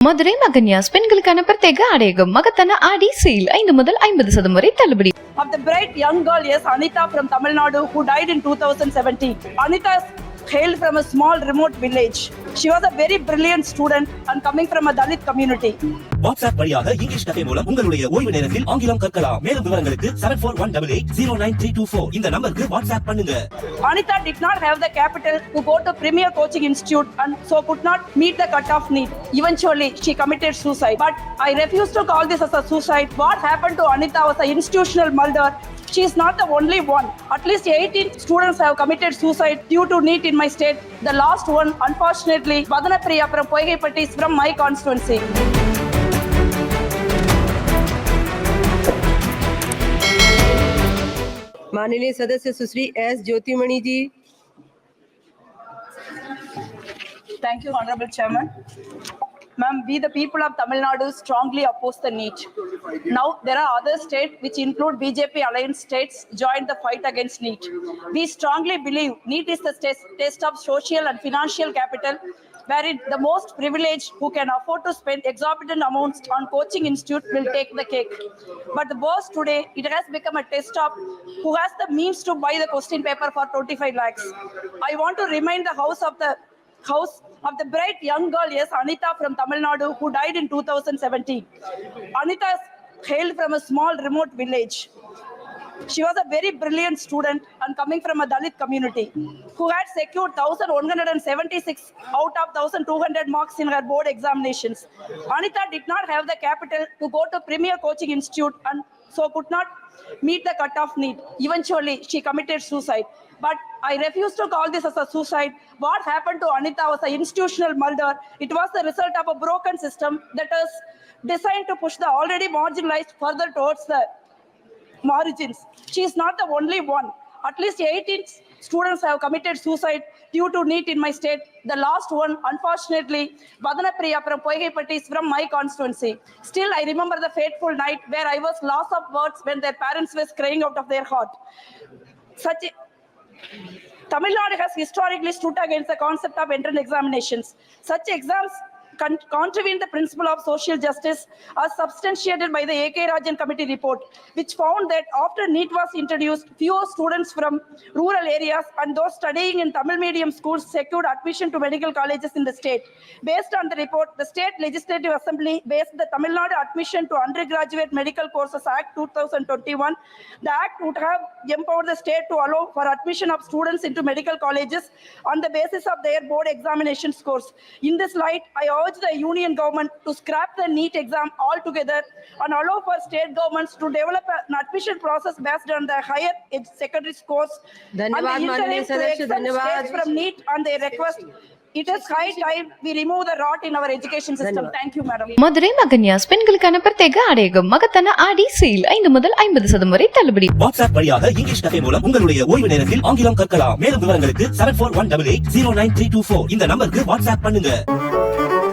மதுரை மகன்யாஸ் பெண்களுக்கான பிரத்யேக ஆடையகம் மகத்தான ஆடி சேல் ஐந்து முதல் ஐம்பது சதம் வரை தள்ளுபடி of the bright young girl, yes, Anita from Tamil Nadu, who died in 2017. Anita hailed from a small remote village. She was a very brilliant student and coming from a Dalit community WhatsApp வழியாக English கதை மூலம் உங்களுடைய ஓய்வு நேரத்தில் ஆங்கிலம் கற்கலாம். மேலும் விவரங்களுக்கு seven four one double eight zero nine three two four இந்த நம்பருக்கு வாட்ஸ்அப் பண்ணுங்க. Anita did not have the capital to go to premier coaching institute and so could not meet the cut off NEET eventually she committed suicide but I refuse to call this as a suicide what happen to Anita was a institutional murder She is not the only one. At least 18 students have committed suicide due to NEET in my state. The last one, definitely ಬದನಪ್ರಿ ಅಪರ ಪೊಯ್ಗೆಪಟ್ಟಿ is from my constituency माननीय सदस्य Sushri S Jothimani ji Thank you, Honorable Chairman. Ma'am, we the people of Tamil Nadu strongly oppose the NEET. Now, there are other states which include BJP alliance states joined the fight against NEET. We strongly believe NEET is the test, of social and financial capital wherein the most privileged who can afford to spend exorbitant amounts on coaching institute will take the cake. But the worst today, it has become a test of who has the means to buy the question paper for 25 lakhs. I want to remind the House of the house of the bright young girl, yes, Anita from Tamil Nadu, who died in 2017. Anita hailed from a small remote village. She was a very brilliant student and coming from a Dalit community who had secured 1176 out of 1200 marks in her board examinations. Anita did not have the capital to go to Premier Coaching Institute and so could not meet the cutoff need. Eventually, she committed suicide. But I refuse to call this as a suicide. What happened to Anita was an institutional murder. It was the result of a broken system that is designed to push the already marginalized further towards the margins. She is not the only one. At least 18 students have committed suicide due to NEET in my state. The last one, unfortunately, Badanapriya from Poigaipatti is from my constituency. Still, I remember the fateful night where I was lost of words when their parents were crying out of their heart. Such Tamil Nadu has historically stood against the concept of entrance examinations. Such exams con- contravene the principle of social justice as substantiated by the AK Rajan committee report, which found that after NEET was introduced, fewer students from rural areas and those studying in Tamil medium schools secured admission to medical colleges in the state. Based on the report, the state legislative assembly based the Tamil Nadu Admission to Undergraduate Medical Courses Act 2021. The act would have empowered the state to allow for admission of students into medical colleges on the basis of their board examination scores. In this light, I urge urge the union government to scrap the NEET exam altogether and allow for state governments to develop an admission process based on the higher secondary scores and the interim to exempt from NEET and they request Madurai மகன்யாஸ் பெண்களுக்கான பிரத்யேக அடையகம் மகத்தான ஆடி sale ஐந்து முதல் ஐம்பது சதம் வரை தள்ளுபடி WhatsApp வழியாக இங்கிலீஷ் கஃபே மூலம் உங்களுடைய ஓய்வு நேரத்தில் ஆங்கிலம் கற்கலாம் மேலும் விவரங்களுக்கு seven four one double eight zero nine three two four இந்த நம்பருக்கு வாட்ஸ்அப் பண்ணுங்க